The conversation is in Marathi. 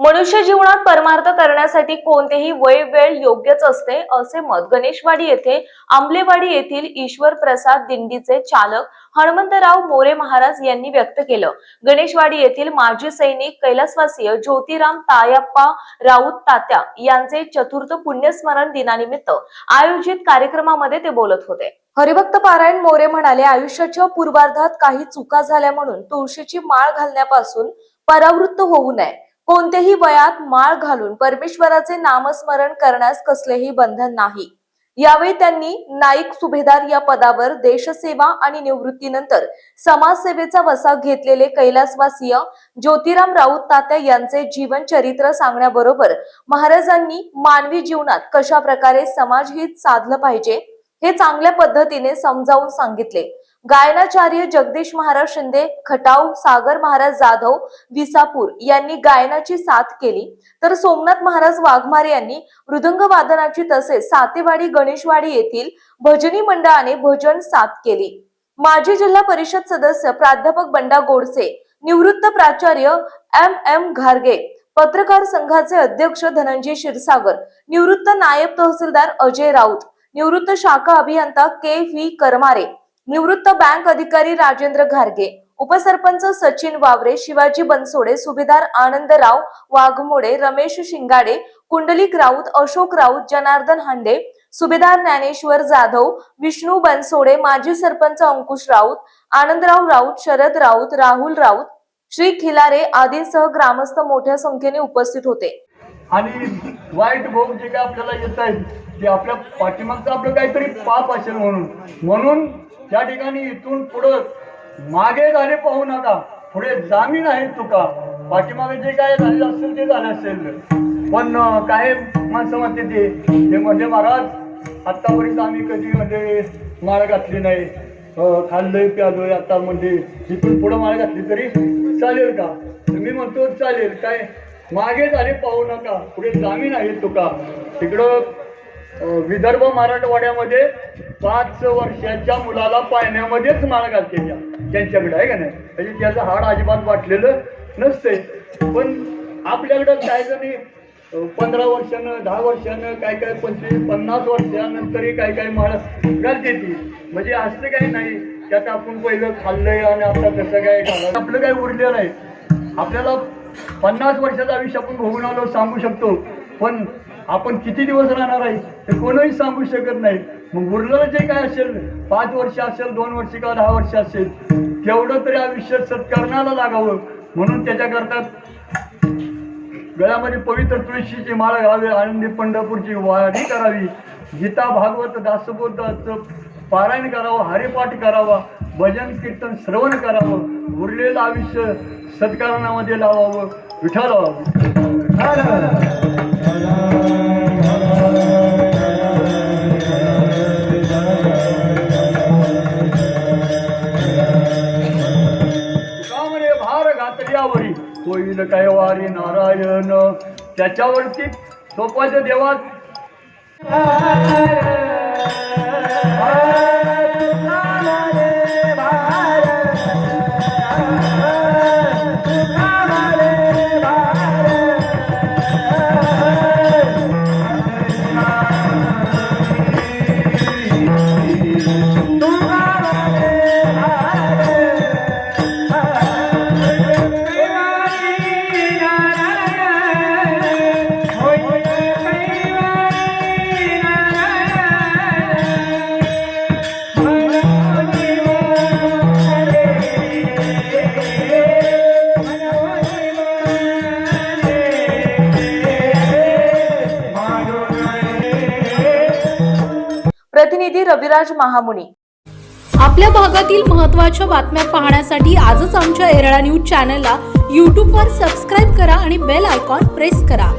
मनुष्य जीवनात परमार्थ करण्यासाठी कोणतेही वय वेळ योग्यच असते असे मत गणेशवाडी येथे आंबलेवाडी येथील ईश्वर प्रसाद दिंडीचे चालक हनुमंतराव मोरे महाराज यांनी व्यक्त केलं. गणेशवाडी येथील माजी सैनिक कैलासवासीय ज्योतिराम तायप्पा राऊत तात्या यांचे चतुर्थ पुण्यस्मरण दिनानिमित्त आयोजित कार्यक्रमामध्ये ते बोलत होते. हरिभक्त पारायण मोरे म्हणाले आयुष्याच्या पूर्वार्धात काही चुका झाल्या म्हणून तुळशीची माळ घालण्यापासून परावृत्त होऊ नये. कोणत्याही वयात माळ घालून परमेश्वराचे नामस्मरण करण्यास कसलेही बंधन नाही. यावेळी त्यांनी नाईक सुभेदार या पदावर देशसेवा आणि निवृत्तीनंतर समाजसेवेचा वसा घेतलेले कैलासवासीय ज्योतिराम राऊत तात्या यांचे जीवन चरित्र सांगण्याबरोबर महाराजांनी मानवी जीवनात कशा प्रकारे समाजहित साधलं पाहिजे हे चांगल्या पद्धतीने समजावून सांगितले. गायनाचार्य जगदीश महाराज शिंदे खटाव सागर महाराज जाधव विसापूर यांनी गायनाची साथ केली. तर सोमनाथ महाराज वाघमारे यांनी मृदंग वादनाची तसेच सातेवाडी गणेशवाडी येथील भजनी मंडळाने भजन साथ केली. माजी जिल्हा परिषद सदस्य प्राध्यापक बंडा गोडसे निवृत्त प्राचार्य एम एम घारगे पत्रकार संघाचे अध्यक्ष धनंजय क्षीरसागर निवृत्त नायब तहसीलदार अजय राऊत निवृत्त शाखा अभियंता के व्ही करमारे निवृत्त बँक अधिकारी राजेंद्र घारगे उपसरपंच सचिन वावरे शिवाजी बनसोडे सुभेदार आनंदराव वाघमोडे रमेश शिंगाडे कुंडलिक राऊत अशोक राऊत जनार्दन हांडे सुभेदार ज्ञानेश्वर जाधव विष्णू बनसोडे माजी सरपंच अंकुश राऊत आनंदराव राऊत शरद राऊत राहुल राऊत श्री खिलारे आदींसह ग्रामस्थ मोठ्या संख्येने उपस्थित होते. आणि वाईट भोग जे काय आपल्याला येत आहेत ते आपल्या पाठीमागचं आपलं काहीतरी पाप असेल म्हणून. म्हणून त्या ठिकाणी इथून पुढं मागे झाले पाहू नका. पुढे जामीन आहे तुका. पाठीमागे जे काय झालेलं असेल ते झालं असेल. पण काय माणसं म्हणते ते? म्हणजे महाराज आतापर्यंत आम्ही कधी म्हणजे माळ घातली नाही. खाल्लंय प्यालोय आता म्हणजे इथून पुढं माळ घातली तरी चालेल का? मी म्हणतो चालेल. काय मागे झाले पाहू नका. पुढे जामीन आहे तुका. तिकडं विदर्भ मराठवाड्यामध्ये पाच वर्षाच्या मुलाला पाळण्यामध्येच माळ घालते त्यांच्याकडे आहे का नाही? म्हणजे त्याचं हाड अजिबात वाटलेलं नसते पण आपल्याकडं काय जणी पंधरा वर्षानं दहा वर्षानं काय काय पंचवीस पन्नास वर्षानंतरही काय काय माळ घालते ती. म्हणजे असं काही नाही. त्यात आपण पहिलं खाल्लंय आणि आता कसं काय खाल्लं आपलं काय उरलेलं आहे. आपल्याला पन्नास वर्षाचं आयुष्य आपण भोगून आलो सांगू शकतो. पण आपण किती दिवस राहणार आहे हे कोणीही सांगू शकत नाही. मग उरलेलं जे काय असेल पाच वर्ष असेल दोन वर्ष किंवा दहा वर्ष असेल तेवढं तरी आयुष्य सत्कारणाला लागावं. म्हणून त्याच्याकरता गळ्यामध्ये पवित्र तुळशीची माळ घावी आनंदी पंढरपूरची वारी करावी. गीता भागवत दासबोधाचं पारायण करावं हरिपाठ करावा भजन कीर्तन श्रवण करावं. उरलेलं आयुष्य सत्कारणामध्ये लावावं विठा लावावं. होईल काय वारी नारायण. त्याच्यावरती सोपाच्या देवात प्रतिनिधी रविराज महामुनी. आपल्या भागातील महत्त्वाच्या बातम्या पाहण्यासाठी आजच आमच्या एरळा न्यूज चॅनलला यूट्यूबवर सबस्क्राईब करा आणि बेल आयकॉन प्रेस करा.